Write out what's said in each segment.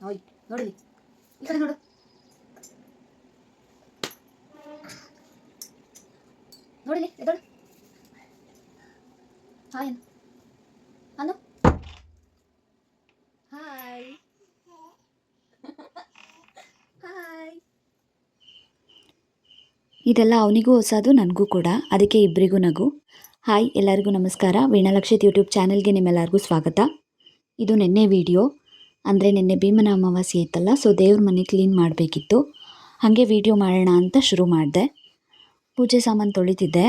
ನೋಡಿ ಈ ನೋಡು. ನೋಡಿಲಿ ಹಾಯ್ ಅನ್ನು. ಹಾಯ್. ಇದೆಲ್ಲ ಅವನಿಗೂ ಹೊಸದು, ನನಗೂ ಕೂಡ. ಅದಕ್ಕೆ ಇಬ್ಬರಿಗೂ ನಗು. ಹಾಯ್, ಎಲ್ಲರಿಗೂ ನಮಸ್ಕಾರ. ವೀಣಾಲಕ್ಷಿತ್ ಯೂಟ್ಯೂಬ್ ಚಾನಲ್ಗೆ ನಿಮ್ಮೆಲ್ಲರಿಗೂ ಸ್ವಾಗತ. ಇದು ನಿನ್ನೆ ವಿಡಿಯೋ. ಅಂದರೆ ನಿನ್ನೆ ಭೀಮನ ಅಮಾವಾಸ್ಯೆ ಇತ್ತಲ್ಲ ಸೊ ದೇವ್ರ ಮನೆ ಕ್ಲೀನ್ ಮಾಡಬೇಕಿತ್ತು. ಹಾಗೆ ವೀಡಿಯೋ ಮಾಡೋಣ ಅಂತ ಶುರು ಮಾಡಿದೆ. ಪೂಜೆ ಸಾಮಾನು ತೊಳಿತಿದ್ದೆ.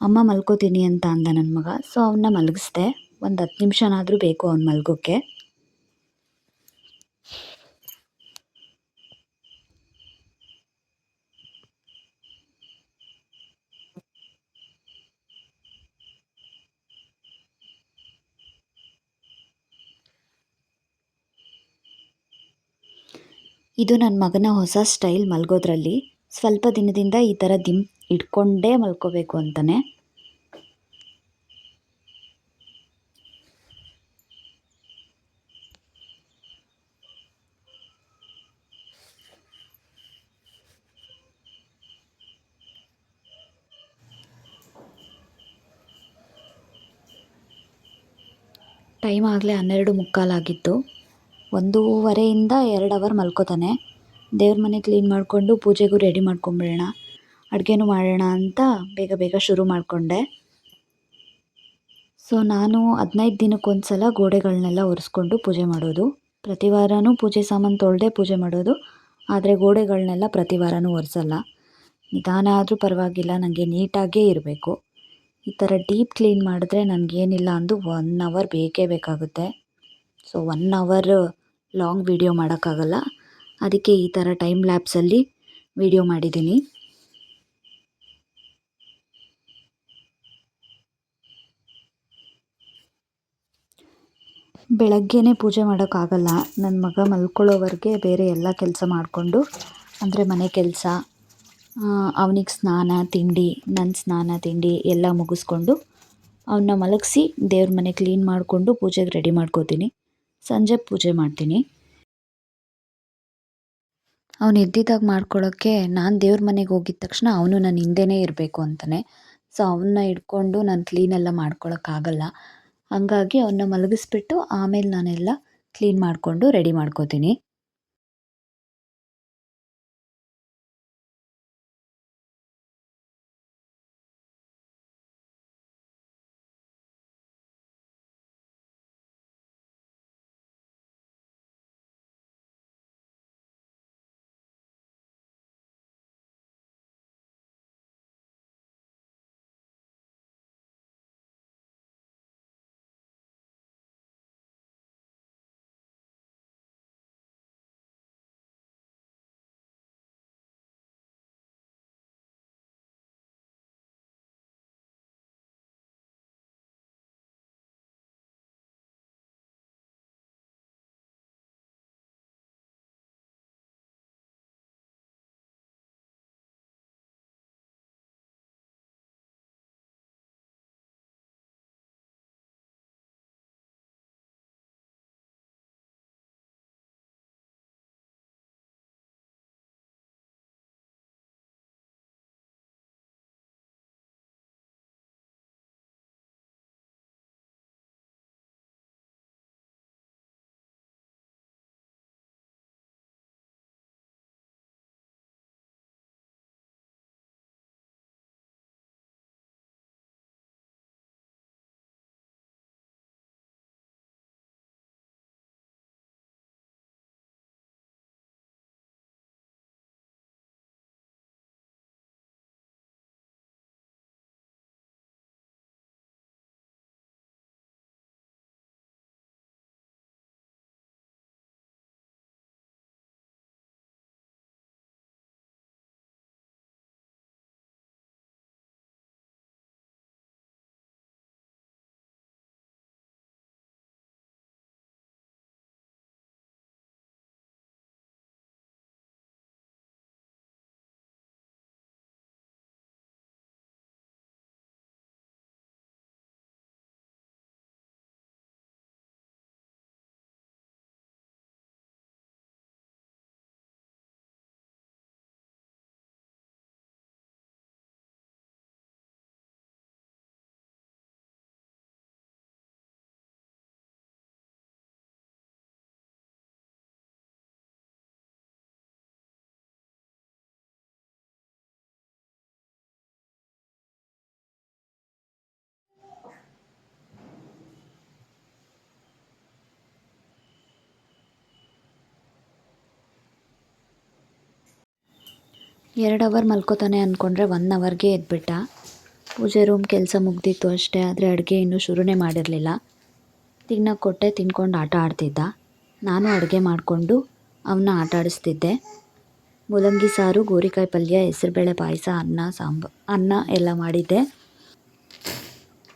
ಅಮ್ಮ ಮಲ್ಕೋತೀನಿ ಅಂತ ಅಂದ ನನ್ನ ಮಗ ಸೊ ಅವನ್ನ ಮಲಗಿಸ್ದೆ. ಒಂದು ಹತ್ತು ನಿಮಿಷನಾದರೂ ಬೇಕು ಅವ್ನು ಮಲ್ಗೋಕ್ಕೆ ಇದು ನನ್ನ ಮಗನ ಹೊಸ ಸ್ಟೈಲ್ ಮಲ್ಗೋದ್ರಲ್ಲಿ. ಸ್ವಲ್ಪ ದಿನದಿಂದ ಈ ಥರ ದಿಮ್ ಇಟ್ಕೊಂಡೇ ಮಲ್ಕೋಬೇಕು ಅಂತಾನೆ. ಟೈಮ್ ಆಗಲೇ ಹನ್ನೆರಡು ಮುಕ್ಕಾಲಾಗಿತ್ತು. ಒಂದೂವರೆಯಿಂದ ಎರಡು ಅವರ್ ಮಲ್ಕೋತಾನೆ. ದೇವ್ರ ಮನೆ ಕ್ಲೀನ್ ಮಾಡಿಕೊಂಡು ಪೂಜೆಗೂ ರೆಡಿ ಮಾಡ್ಕೊಂಬಿಡೋಣ. ಅಡುಗೆನೂ ಮಾಡೋಣ ಅಂತ ಬೇಗ ಬೇಗ ಶುರು ಮಾಡಿಕೊಂಡೆ. ಸೊ ನಾನು ಹದಿನೈದು ದಿನಕ್ಕೊಂದು ಸಲ ಗೋಡೆಗಳನ್ನೆಲ್ಲ ಒರೆಸ್ಕೊಂಡು ಪೂಜೆ ಮಾಡೋದು. ಪ್ರತಿ ವಾರವೂ ಪೂಜೆ ಸಾಮಾನು ತೊಳೆದೇ ಪೂಜೆ ಮಾಡೋದು. ಆದರೆ ಗೋಡೆಗಳನ್ನೆಲ್ಲ ಪ್ರತಿ ವಾರವೂ ಒರೆಸಲ್ಲ. ನಿಧಾನ ಆದರೂ ಪರವಾಗಿಲ್ಲ ನನಗೆ ನೀಟಾಗೇ ಇರಬೇಕು. ಈ ಥರ ಡೀಪ್ ಕ್ಲೀನ್ ಮಾಡಿದ್ರೆ ನನಗೇನಿಲ್ಲ ಅಂದು ಒನ್ ಅವರ್ ಬೇಕೇ ಬೇಕಾಗುತ್ತೆ. So one hour long video ಮಾಡೋಕ್ಕಾಗಲ್ಲ. ಅದಕ್ಕೆ ಈ ಥರ ಟೈಮ್ ಲ್ಯಾಬ್ಸಲ್ಲಿ ವಿಡಿಯೋ ಮಾಡಿದ್ದೀನಿ. ಬೆಳಗ್ಗೆನೇ ಪೂಜೆ ಮಾಡೋಕ್ಕಾಗಲ್ಲ. ನನ್ನ ಮಗ ಮಲ್ಕೊಳ್ಳೋವರೆಗೆ ಬೇರೆ ಎಲ್ಲ ಕೆಲಸ ಮಾಡಿಕೊಂಡು, ಅಂದರೆ ಮನೆ ಕೆಲಸ ಅವನಿಗೆ ಸ್ನಾನ, ತಿಂಡಿ ನನ್ನ ಸ್ನಾನ, ತಿಂಡಿ ಎಲ್ಲ ಮುಗಿಸ್ಕೊಂಡು ಅವನ್ನ ಮಲಗಿಸಿ ದೇವ್ರ ಮನೆ ಕ್ಲೀನ್ ಮಾಡಿಕೊಂಡು ಪೂಜೆಗೆ ರೆಡಿ ಮಾಡ್ಕೋತೀನಿ. ಸಂಜೆ ಪೂಜೆ ಮಾಡ್ತೀನಿ. ಅವನು ಇದ್ದಿದ್ದಾಗ ಮಾಡ್ಕೊಳ್ಳೋಕ್ಕೆ ನಾನು ದೇವ್ರ ಮನೆಗೆ ಹೋಗಿದ ತಕ್ಷಣ ಅವನು ನನ್ನ ಹಿಂದೆನೇ ಇರಬೇಕು ಅಂತಾನೆ. ಸೊ ಅವನ್ನ ಹಿಡ್ಕೊಂಡು ನಾನು ಕ್ಲೀನೆಲ್ಲ ಮಾಡ್ಕೊಳಕ್ಕಾಗಲ್ಲ ಹಾಗಾಗಿ ಅವನ್ನ ಮಲಗಿಸ್ಬಿಟ್ಟು ಆಮೇಲೆ ನಾನೆಲ್ಲ ಕ್ಲೀನ್ ಮಾಡಿಕೊಂಡು ರೆಡಿ ಮಾಡ್ಕೋತೀನಿ. ಎರಡು ಅವರ್ ಮಲ್ಕೋತಾನೆ ಅಂದ್ಕೊಂಡ್ರೆ ಒನ್ ಅವರ್ಗೆ ಎದ್ಬಿಟ್ಟ. ಪೂಜೆ ರೂಮ್ ಕೆಲಸ ಮುಗ್ದಿತ್ತು ಅಷ್ಟೇ, ಆದರೆ ಅಡುಗೆ ಇನ್ನೂ ಶುರುನೇ ಮಾಡಿರಲಿಲ್ಲ. ತಿನ್ನಕ್ಕೆ ಕೊಟ್ಟೆ, ತಿನ್ಕೊಂಡು ಆಟ ಆಡ್ತಿದ್ದ. ನಾನು ಅಡುಗೆ ಮಾಡಿಕೊಂಡು ಅವನ್ನ ಆಟ ಆಡಿಸ್ತಿದ್ದೆ. ಮೂಲಂಗಿ ಸಾರು, ಗೋರಿಕಾಯಿ ಪಲ್ಯ, ಹೆಸರುಬೇಳೆ ಪಾಯಸ, ಅನ್ನ ಸಾಂಬ ಅನ್ನ ಎಲ್ಲ ಮಾಡಿದ್ದೆ.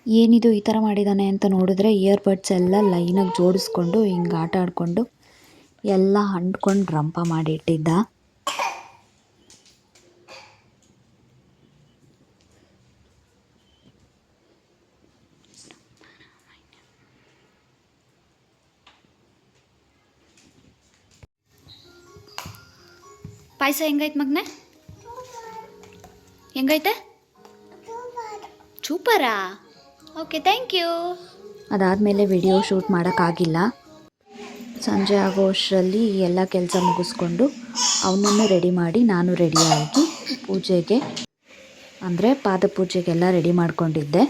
ಏನಿದು ಈ ಥರ ಮಾಡಿದ್ದಾನೆ ಅಂತ ನೋಡಿದ್ರೆ ಇಯರ್ಬಡ್ಸ್ ಎಲ್ಲ ಲೈನಾಗಿ ಜೋಡಿಸ್ಕೊಂಡು ಹಿಂಗೆ ಆಟ ಆಡಿಕೊಂಡು ಎಲ್ಲ ಅಂಟ್ಕೊಂಡು ರಂಪ ಮಾಡಿಟ್ಟಿದ್ದ ಪಾಯಸ ಹೆಂಗೈತೆ ಮಗ್ನೆ? ಹೆಂಗೈತೆ? ಸೂಪರಾ ಓಕೆ ಥ್ಯಾಂಕ್ ಯು ಅದಾದಮೇಲೆ ವಿಡಿಯೋ ಶೂಟ್ ಮಾಡೋಕ್ಕಾಗಿಲ್ಲ. ಸಂಜೆ ಆಗೋ ಅಷ್ಟರಲ್ಲಿ ಎಲ್ಲ ಕೆಲಸ ಮುಗಿಸ್ಕೊಂಡು ಅವನನ್ನು ರೆಡಿ ಮಾಡಿ ನಾನು ರೆಡಿಯಾಗಿ ಪೂಜೆಗೆ, ಅಂದರೆ ಪಾದ ಪೂಜೆಗೆಲ್ಲ ರೆಡಿ ಮಾಡ್ಕೊಂಡಿದ್ದೆ.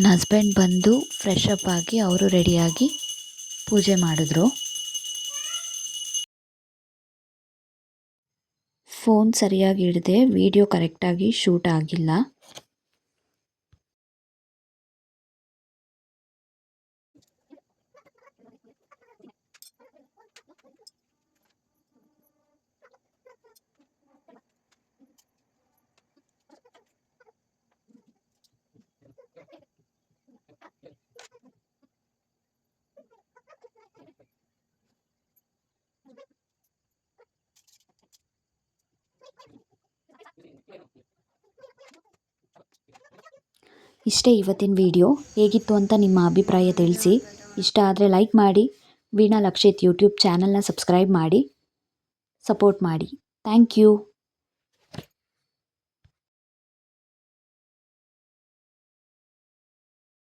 ನನ್ನ ಹಸ್ಬೆಂಡ್ ಬಂದು ಫ್ರೆಶ್ ಅಪ್ ಆಗಿ ಅವರು ರೆಡಿಯಾಗಿ ಪೂಜೆ ಮಾಡಿದ್ರು. ಫೋನ್ ಸರಿಯಾಗಿ ಹಿಡಿದೆ ವಿಡಿಯೋ ಕರೆಕ್ಟಾಗಿ ಶೂಟ್ ಆಗಿಲ್ಲ. ಇಷ್ಟೇ ಇವತ್ತಿನ ವಿಡಿಯೋ. ಹೇಗಿತ್ತು ಅಂತ ನಿಮ್ಮ ಅಭಿಪ್ರಾಯ ತಿಳಿಸಿ. ಇಷ್ಟ ಆದರೆ ಲೈಕ್ ಮಾಡಿ. ವೀಣಾ ಲಕ್ಷಿತ್ ಯೂಟ್ಯೂಬ್ ಚಾನಲ್ನ ಸಬ್ಸ್ಕ್ರೈಬ್ ಮಾಡಿ. ಸಪೋರ್ಟ್ ಮಾಡಿ. Thank you.